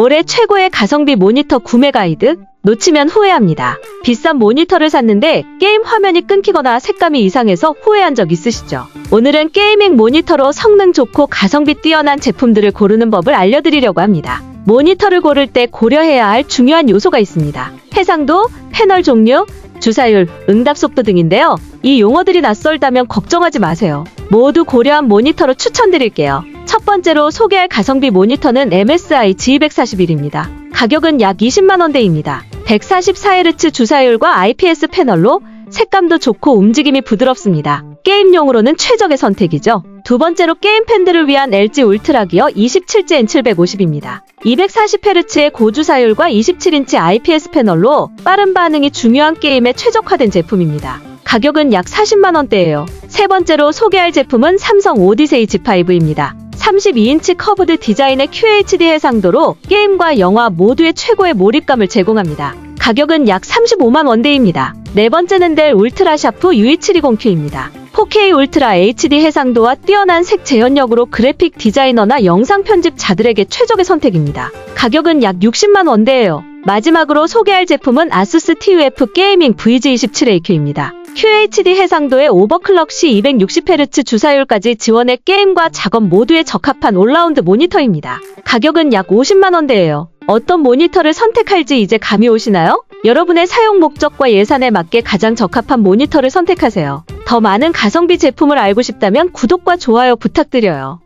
올해 최고의 가성비 모니터 구매 가이드 놓치면 후회합니다. 비싼 모니터를 샀는데 게임 화면이 끊기거나 색감이 이상해서 후회한 적 있으시죠? 오늘은 게이밍 모니터로 성능 좋고 가성비 뛰어난 제품들을 고르는 법을 알려드리려고 합니다. 모니터를 고를 때 고려해야 할 중요한 요소가 있습니다. 해상도, 패널 종류, 주사율, 응답 속도 등인데요. 이 용어들이 낯설다면 걱정하지 마세요. 모두 고려한 모니터로 추천드릴게요. 첫 번째로 소개할 가성비 모니터는 MSI G241입니다. 가격은 약 20만원대입니다. 144Hz 주사율과 IPS 패널로 색감도 좋고 움직임이 부드럽습니다. 게임용으로는 최적의 선택이죠. 두 번째로 게임 팬들을 위한 LG 울트라 기어 27Gen 750입니다. 240Hz의 고주사율과 27인치 IPS 패널로 빠른 반응이 중요한 게임에 최적화된 제품입니다. 가격은 약 40만원대예요. 세 번째로 소개할 제품은 삼성 오디세이 G5입니다. 32인치 커브드 디자인의 QHD 해상도로 게임과 영화 모두의 최고의 몰입감을 제공합니다. 가격은 약 35만 원대입니다. 네 번째는 델 울트라 샤프 U2720Q입니다. 4K 울트라 HD 해상도와 뛰어난 색 재현력으로 그래픽 디자이너나 영상 편집자들에게 최적의 선택입니다. 가격은 약 60만 원대예요. 마지막으로 소개할 제품은 아수스 TUF 게이밍 VG27AQ입니다. QHD 해상도의 오버클럭 시 260Hz 주사율까지 지원해 게임과 작업 모두에 적합한 올라운드 모니터입니다. 가격은 약 50만 원대예요. 어떤 모니터를 선택할지 이제 감이 오시나요? 여러분의 사용 목적과 예산에 맞게 가장 적합한 모니터를 선택하세요. 더 많은 가성비 제품을 알고 싶다면 구독과 좋아요 부탁드려요.